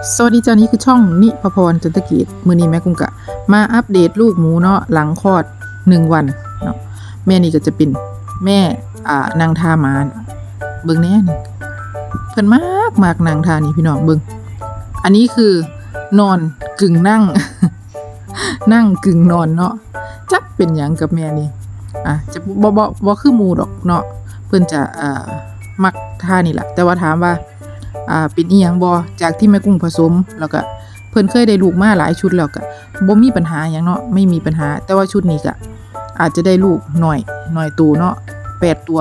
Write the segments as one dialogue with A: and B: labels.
A: สวัสดีเจ้านี้คือช่องนิพพรจันตกิจมือนี้แม่กุ้งกะ มาอัปเดตลูกหมูเนาะหลังคลอดหนึ่งวันเนาะแม่นี่ก็จะเป็นแม่อ่านางทามาน่ะเบิ่งแน่นี่เพิ่นมากมากนางทานี่พี่น้องเบิ่งอันนี้คือนอนกึ่งนั่ง นั่งกึ่งนอนเนาะจักเป็นหยังกับแม่นี่อะจะบ่บ่บ่คือหมูดอกเนาะเพิ่นจะอ่ามักท่านี่แหละแต่ว่าถามว่า อ่าเป็นอีหยังบ่จากที่แม่กุ้งผสมแล้วก็เพิ่นเคยได้ลูกมาหลายชุดแล้วก็บ่มีปัญหาหยังเนาะไม่มีปัญหา แต่ว่าชุดนี้ก็อาจจะได้ลูกหน่อยหน่อยตัวเนาะแปดตัว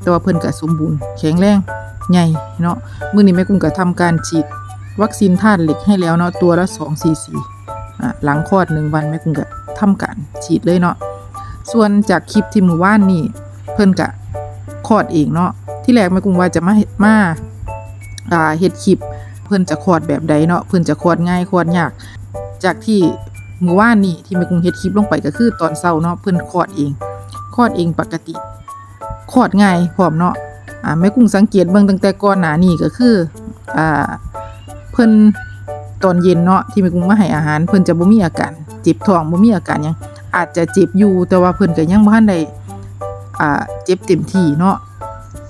A: แต่ว่าเพิ่นก็สมบูรณ์แข็งแรงใหญ่เนาะมื้อนี้แม่กุ้งก็ทำการฉีดวัคซีนธาตุเหล็กให้แล้วเนาะตัวละ2 cc อะหลังคลอดหนึ่งวันแม่กุ้งก็ทำการฉีดเลยเนาะส่วนจากคลิปที่หมู่บ้านนี่เพิ่นก็คลอดเองเนาะที่แรกแม่กุ้งว่าจะมามา่าเฮ็ดคลิป เพิ่นจะคอดแบบใดเนาะเพิ่นจะคอดง่ายคอดยาก จากที่เมื่อวานนี้ที่แม่กุ้งเฮ็ดคลิปลงไปก็คือตอนเช้าเนาะเพิ่นคลอดเองคลอดเองปกติคลอดง่ายพร้อมเนาะอ่าแม่กุ้งสังเกตเบิ่งตั้งแต่ก่อนหน้านี้ก็คืออ่าเพิ่นตอนเย็นเนาะที่แม่กุ้งมาให้อาหาร เพิ่นจะบ่มีอาการเจ็บท้องบ่มีอาการหยังอาจจะเจ็บอยู่แต่ว่าเพิ่นก็ยังบ่ทันได้อ่าเจ็บเต็มที่เนาะ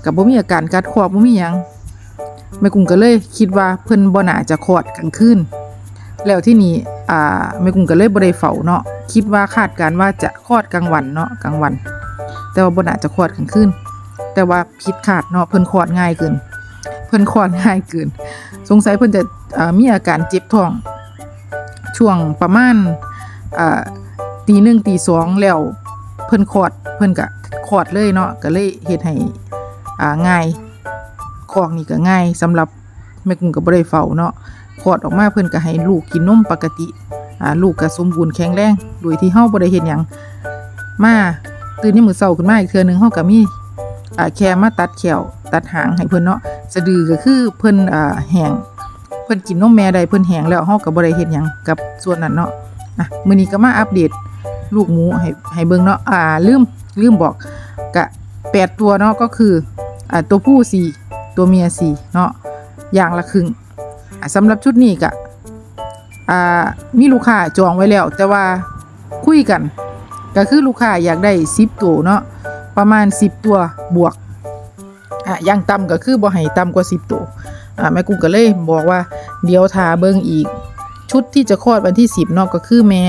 A: ก็บ่มีอาการกัดคอบ่มีหยัง แม่กุ้งก็เลยคิดว่าเพิ่นบ่น่าจะคลอดกลางคืนแล้วที่นี่อ่าแม่กุ้งก็เลยบ่ได้เฝ้าเนาะคิดว่าคาดการณ์ว่าจะคลอดกลางวันเนาะกลางวัน แต่ว่าบ่น่าจะคลอดกลางคืนแต่ว่าผิดคาดเนาะเพิ่นคลอดง่ายเกิน เพิ่นคลอดง่ายเกิน สงสัยเพิ่นจะมีอาการเจ็บท้อง ช่วงประมาณตีหนึ่งตีสองแล้วเพิ่นคลอดเพิ่นก็คลอดเลยเนาะก็เลยเฮ็ดให้ง่าย คอกนี่ก็ง่ายสำหรับแม่กุ้งก็บ่ได้เฝ้าเนาะคลอดออกมาเพิ่นก็ให้ลูกกินนมปกติอ่าลูกก็สมบูรณ์แข็งแรงโดยที่เฮาบ่ได้เฮ็ดหยังมาตื่นยามมื้อเช้าขึ้นมาอีกเทื่อนึงเฮาก็มีอ่าแค่มาตัดแขวตัดหางให้เพิ่นเนาะสะดือก็คือเพิ่นอ่าแห้งเพิ่นกินนมแม่ได้เพิ่นแห้งแล้วเฮาก็บ่ได้เฮ็ดหยังกับส่วนนั้นเนาะอะมื้อนี้ก็มาอัปเดตลูกหมูให้ให้เบิ่งเนาะอ่าลืมลืมบอกกะแปดตัวเนาะก็คืออ่าตัวผู้สี่ ตัวเมียสี่เนาะอย่างละครึ่งสำหรับชุดนี้ก็อ่ามีลูกค้าจองไว้แล้ว แต่ว่าคุยกัน ก็คือลูกค้าอยากได้สิบตัวเนาะประมาณสิบตัวบวกอะย่างต่ำก็คือบ่ให้ต่ำกว่าสิบตัวอะแม่กุ้งก็เลยบอกว่าเดี๋ยวทาเบิ่งอีก ชุดที่จะคลอดวันที่สิบเนาะก็คือแม่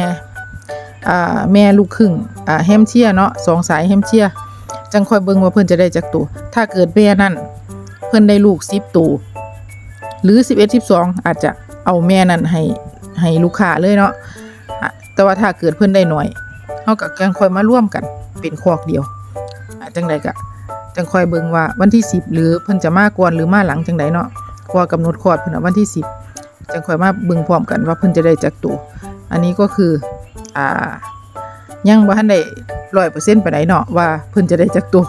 A: อ่าแม่ลูกครึ่งอ่าแฮมเชียเนาะสองสายแฮมเชียจังค่อยเบิ่งว่าเพิ่นจะได้จักตัวถ้าเกิดแม่นั่น พิ่นได้ลูกสิบตัวหรือสิบเอ็ดสิบสองอาจจะเอาแม่นั่นให้ให้ลูกค้าเลยเนาะแต่ว่าถ้าเกิดเพิ่นได้หน่อยเฮากับจังค่อยมาร่วมกันเป็นคอกเดียวจังใดก็จังค่อยเบิ่งว่าวันที่สิบหรือเพิ่นจะมาก่อนหรือมาหลังจังใดเนาะเพราะว่ากำหนดคลอดเพิ่นวันที่สิบจังค่อยมาเบิ่งพร้อมกันว่าเพิ่นจะได้จักตัวอันนี้ก็คืออ่ายังบ่ทันได้ ร้อยเปอร์เซ็นต์ไปไหนเนาะว่าเพิ่นจะได้จักตัว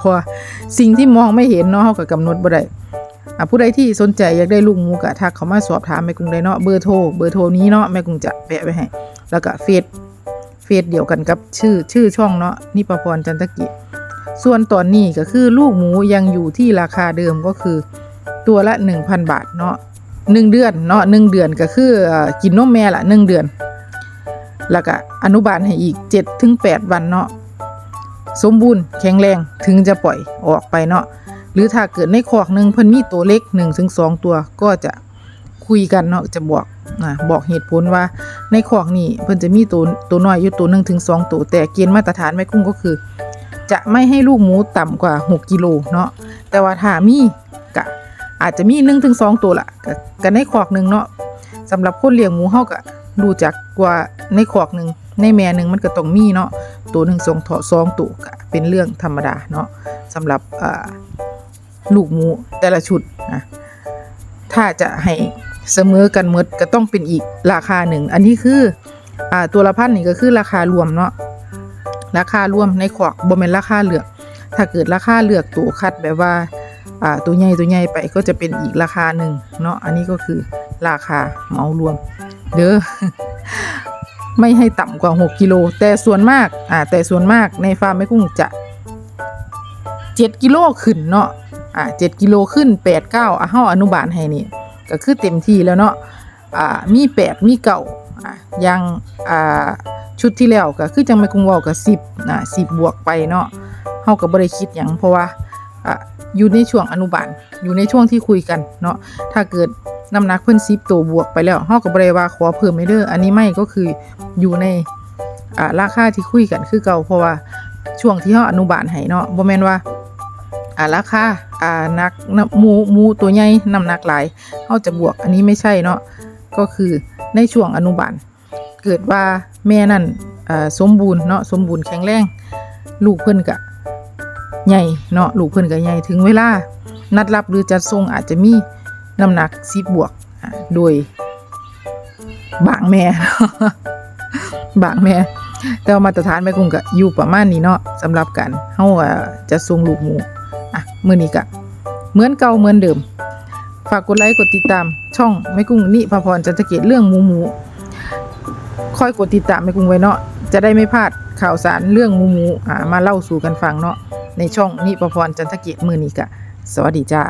A: สิ่งที่มองไม่เห็นเนาะเฮาก็กำหนดบ่ได้อะผู้ใดที่สนใจอยากได้ลูกหมูก็ทักเขามาสอบถามแม่กุ้งได้เนาะเบอร์โทรเบอร์โทรนี้เนาะแม่กุ้งจะแปะไว้ให้ แล้วก็เฟซเฟซเดียวกันกับชื่อชื่อช่องเนาะนิปพรจันทกิ ส่วนตอนนี้ก็คือลูกหมูยังอยู่ที่ราคาเดิมก็คือ ตัวละ 1,000 บาทเนาะหนึ่งเดือนเนาะหนึ่งเดือนก็คือกินนมแม่ละหนึ่งเดือน แล้วก็อนุบาลให้อีก7ถึง8วันเนาะ สมบูรณ์แข็งแรงถึงจะปล่อยออกไปเนาะหรือถ้าเกิดในคอกหนึ่งเพิ่นมีตัวเล็ก1นถึงสตัวก็จะคุยกันเนาะจะบอกอ่าบอกเหตุผลว่าในคอกนี่เพิ่นจะมีตัวตัวน้อยอยู่ตัว1นถึงสตัวแต่เกณฑ์มาตรฐานแม่กุ้งก็คือ จะไม่ให้ลูกหมูต่ำกว่า 6กิโลเนาะแต่ว่าถ้ามีกะอาจจะมี1ถึงสตัวละกะกะในคอกหนึ่งเนาะสำหรับคนเลี้ยงหมูเฮาก็ดูจักว่าในคอกหนึ่ง ในแม่หนึ่งมันก็ต้องมีเนาะตัวหนึ่งสองถอสองตัวก็เป็นเรื่องธรรมดาเนาะสำหรับลูกหมูแต่ละชุดนะถ้าจะให้เสมอกันหมดก็ต้องเป็นอีกราคาหนึ่ง อันนี้คืออตัวละพันนี่ก็คือราคารวมเนาะราคารวมในขวกบ่แม่นราคาเลือกถ้าเกิดราคาเลือกตัวคัดแบบว่าอ่าตัวใหญ่ตัวใหญ่ไปก็จะเป็นอีกราคาหนึ่งเนาะอันนี้ก็คือราคาเหมารวม เด้อ ไม่ให้ต่ำกว่า 6กิโลแต่ส่วนมากอ่าแต่ส่วนมากในฟาร์มแม่กุ้งจะ7กิโลขึ้นเนาะอ่า7กิโลขึ้น 8 9อะเฮาอนุบาลให้นี่ก็คือเต็มที่แล้วเนาะอ่ามีแปดมีเก่าอะอยังอ่าชุดที่แล้วก็คือจังแม่กุ้งว้าก็10นะ10 บวกไปเนาะเฮาก็บ่ได้คิดหยังเพราะว่าอะอยู่ในช่วงอนุบาลอยู่ในช่วงที่คุยกันเนาะถ้าเกิด น้ำหนักเพิ่น10ตัวบวกไปแล้วเฮาก็บ่ได้ว่าขอเพิ่มให้เด้ออันนี้ไม่ก็คืออยู่ในอ่าราคาที่คุยกันคือเก่าเพราะว่าช่วงที่เฮาอนุบาลให้เนาะบ่แม่นว่าอ่าราคาอ่านักหมูหมูตัวใหญ่น้ำหนักหลายเฮาจะบวกอันนี้ไม่ใช่เนาะก็คือในช่วงอนุบาลเกิดว่าแม่นั่นอ่าสมบูรณ์เนาะสมบูรณ์แข็งแรง ลูกเพิ่นก็ใหญ่เนาะลูกเพิ่นก็ใหญ่ถึงเวลานัดรับหรือจัดส่งอาจจะมี น้ำหนัก10บบวกอ่าโดยบางแม่ บางแม่ แต่ว่ามาตรฐานแม่กุ้งก็อยู่ประมาณนี้เนาะสำหรับการเฮาอ่าจะส่งลูกหมูอะมื้อนี้ก็เหมือนเก่าเหมือนเดิม ฝากกดไลค์กดติดตาม ช่องแม่กุ้งนิพพรจันทเกตเรื่องหมูหมูคอยกดติดตามแม่กุ้งไว้เนาะจะได้ไม่พลาดข่าวสารเรื่องหมูหมูอ่ามาเล่าสู่กันฟังเนาะในช่องนิพพรจันทเกตมื้อนี้ก็สวัสดีจ้า